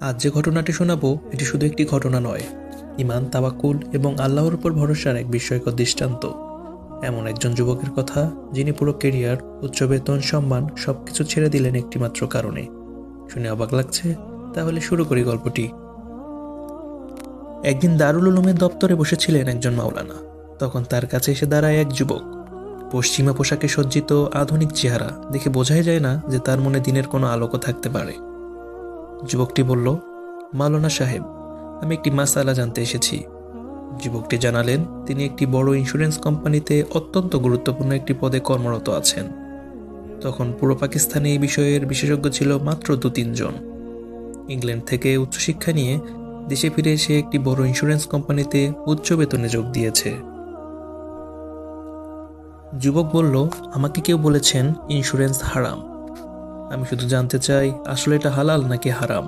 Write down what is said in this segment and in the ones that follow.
আজ যে ঘটনাটি শোনাবো, এটি শুধু একটি ঘটনা নয়। ইমান তাওয়াক্কুল এবং আল্লাহর উপর ভরসার এক বিস্ময়কর দৃষ্টান্ত। এমন একজন যুবকের কথা, যিনি পুরো কেরিয়ার, উচ্চ বেতন, সম্মান সবকিছু ছেড়ে দিলেন একটিমাত্র কারণে। শুনে অবাক লাগছে, তাহলে শুরু করি গল্পটি। একদিন দারুল উলুমের দপ্তরে বসেছিলেন একজন মাওলানা। তখন তার কাছে এসে দাঁড়ায় এক যুবক। পশ্চিমা পোশাকে সজ্জিত আধুনিক চেহারা, দেখে বোঝাই যায় না যে তার মনে দিনের কোনো আলোকও থাকতে পারে। যুবকটি বলল, মাওলানা সাহেব, আমি একটি মাসালা জানতে এসেছি। যুবকটি জানালেন, তিনি একটি বড় ইন্স্যুরেন্স কোম্পানিতে অত্যন্ত গুরুত্বপূর্ণ একটি পদে কর্মরত আছেন। তখন পুরো পাকিস্তানে এই বিষয়ের বিশেষজ্ঞ ছিল মাত্র দু তিনজন ইংল্যান্ড থেকে উচ্চশিক্ষা নিয়ে দেশে ফিরে এসে একটি বড় ইন্স্যুরেন্স কোম্পানিতে উচ্চ বেতনে যোগ দিয়েছে। যুবক বলল, আমাকে কেউ বলেছেন ইন্স্যুরেন্স হারাম। আমি শুধু জানতে চাই, আসলে এটা হালাল নাকি হারাম?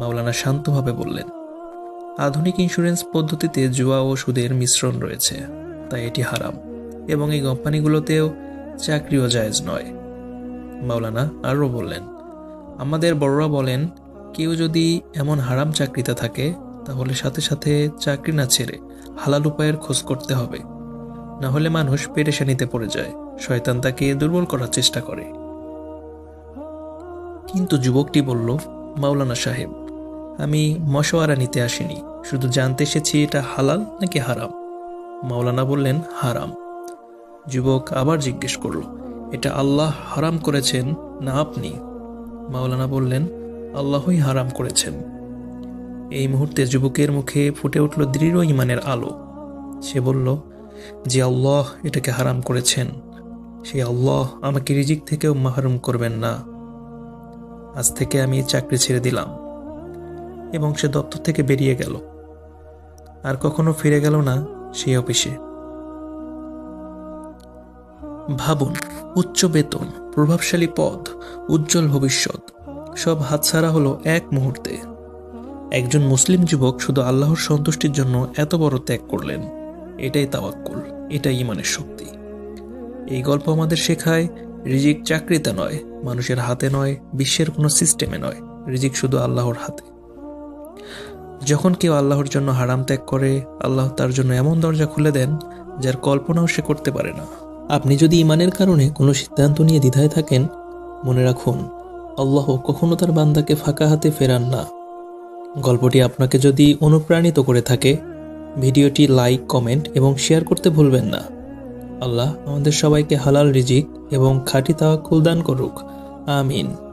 মাওলানা শান্তভাবে বললেন, আধুনিক ইন্স্যুরেন্স পদ্ধতিতে জুয়া ও সুদের মিশ্রণ রয়েছে, তাই এটি হারাম এবং এই কোম্পানিগুলোতেও চাকরিও জায়েজ নয়। মাওলানা আরও বললেন, আমাদের বড়রা বলেন, কেউ যদি এমন হারাম চাকরিতে থাকে, তাহলে সাথে সাথে চাকরি না ছেড়ে হালাল উপায়ের খোঁজ করতে হবে। না হলে মানুষ পেরেশানিতে পড়ে যায়, শয়তান তাকে দুর্বল করার চেষ্টা করে। কিন্তু যুবকটি বলল, মাওলানা সাহেব, আমি মশওয়ারা নিতে আসিনি। শুধু জানতে এসেছি এটা হালাল নাকি হারাম? মাওলানা বললেন, হারাম। যুবক আবার জিজ্ঞেস করল, এটা আল্লাহ হারাম করেছেন না আপনি? মাওলানা বললেন, আল্লাহই হারাম করেছেন। এই মুহূর্তে যুবকের মুখে ফুটে উঠল দৃঢ় ইমানের আলো। সে বলল, যে আল্লাহ এটাকে হারাম করেছেন সেই আল্লাহ আমাকে রিজিক থেকেও মাহরুম করবেন না। আজ থেকে আমি চাকরি ছেড়ে দিলাম। এবং সে দপ্তর থেকে বেরিয়ে গেল। আর কখনো ফিরে গেল না সেই অফিসে। ভাবুন, উচ্চ বেতন, প্রভাবশালী পদ, উজ্জ্বল ভবিষ্যৎ, সব হাতছাড়া হলো এক মুহূর্তে। একজন মুসলিম যুবক শুধু আল্লাহর সন্তুষ্টির জন্য এত বড় ত্যাগ করলেন। এটাই তাওয়াক্কুল, এটাই ইমানের শক্তি। এই গল্প আমাদের শেখায় রিজিক চাকরিতে নয়, মানুষের হাতে নয়, বিশ্বের কোনো সিস্টেমে নয়, রিজিক শুধু আল্লাহর হাতে। যখন কেউ আল্লাহর জন্য হারাম ত্যাগ করে, আল্লাহ তার জন্য এমন দরজা খুলে দেন, যার কল্পনাও সে করতে পারে না। আপনি যদি ইমানের কারণে কোনো সিদ্ধান্ত নিয়ে দ্বিধায় থাকেন, মনে রাখুন, আল্লাহ কখনো তার বান্দাকে ফাঁকা হাতে ফেরান না। গল্পটি আপনাকে যদি অনুপ্রাণিত করে থাকে, ভিডিওটি লাইক, কমেন্ট এবং শেয়ার করতে ভুলবেন না। আল্লাহ আমাদের সবাইকে হালাল রিজিক এবং খাঁটি তাওয়াক্কুল দান করুক। আমিন।